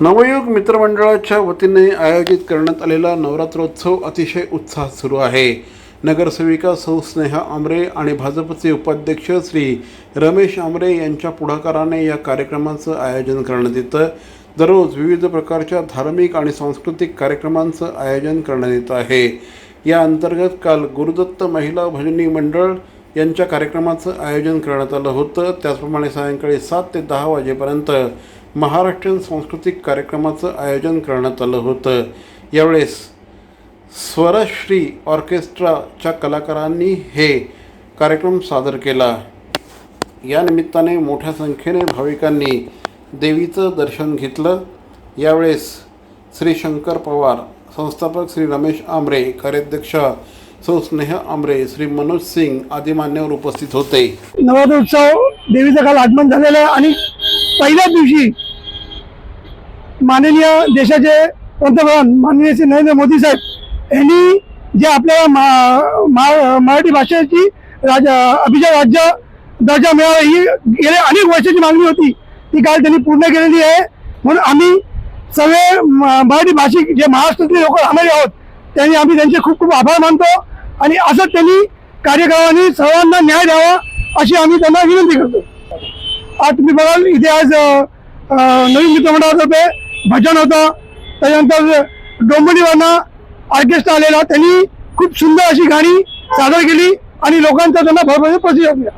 नवयुग मित्रमंडळाच्या वतीने आयोजित करण्यात आलेला नवरात्रोत्सव अतिशय उत्साहात सुरू आहे. नगरसेविका सौ स्नेहा आमरे आणि भाजपचे उपाध्यक्ष श्री रमेश आमरे यांच्या पुढाकाराने या कार्यक्रमाचं आयोजन करण्यात येतं. दररोज विविध प्रकारच्या धार्मिक आणि सांस्कृतिक कार्यक्रमांचं आयोजन करण्यात येत आहे. या अंतर्गत काल गुरुदत्त महिला भजनी मंडळ यांच्या कार्यक्रमाचं आयोजन करण्यात आलं होतं. त्याचप्रमाणे सायंकाळी सात ते दहा वाजेपर्यंत महाराष्ट्रीयन सांस्कृतिक कार्यक्रमाचं आयोजन करण्यात आलं होतं. यावेळेस स्वरश्री ऑर्केस्ट्राच्या कलाकारांनी हे कार्यक्रम सादर केला. या निमित्ताने मोठ्या संख्येने भाविकांनी देवीचं दर्शन घेतलं. यावेळेस श्री शंकर पवार संस्थापक श्री रमेश आमरे कार्याध्यक्ष सौ स्नेहा आमरे श्री मनोज सिंग आदी मान्यवर उपस्थित होते. नवरात्रोत्सव देवीचं काल आगमन झालेलं आहे आणि पहिल्याच दिवशी माननीय देशाचे पंतप्रधान माननीय श्री नरेंद्र मोदी साहेब यांनी जे आपल्या मा- मराठी भाषेची राज अभिजात राज्य दर्जा मिळावा ही गेल्या अनेक वर्षाची मागणी होती. ती काल त्यांनी पूर्ण केलेली आहे. म्हणून आम्ही सगळे मराठी भाषिक जे महाराष्ट्रातले लोक राहणारे आहोत त्यांनी आम्ही त्यांचे खूप खूप आभार मानतो आणि असंच त्यांनी कार्यक्रमाने सर्वांना न्याय द्यावा अशी आम्ही त्यांना विनंती करतो. आज तुम्ही बघाल इथे आज नवीन मित्रमंडळातर्फे भजन होतं. त्याच्यानंतर डोंबिवलीवरनं ऑर्केस्ट्रा आलेला. त्यांनी खूप सुंदर अशी गाणी सादर केली आणि लोकांचा त्यांना भरभरून प्रतिसाद दिला.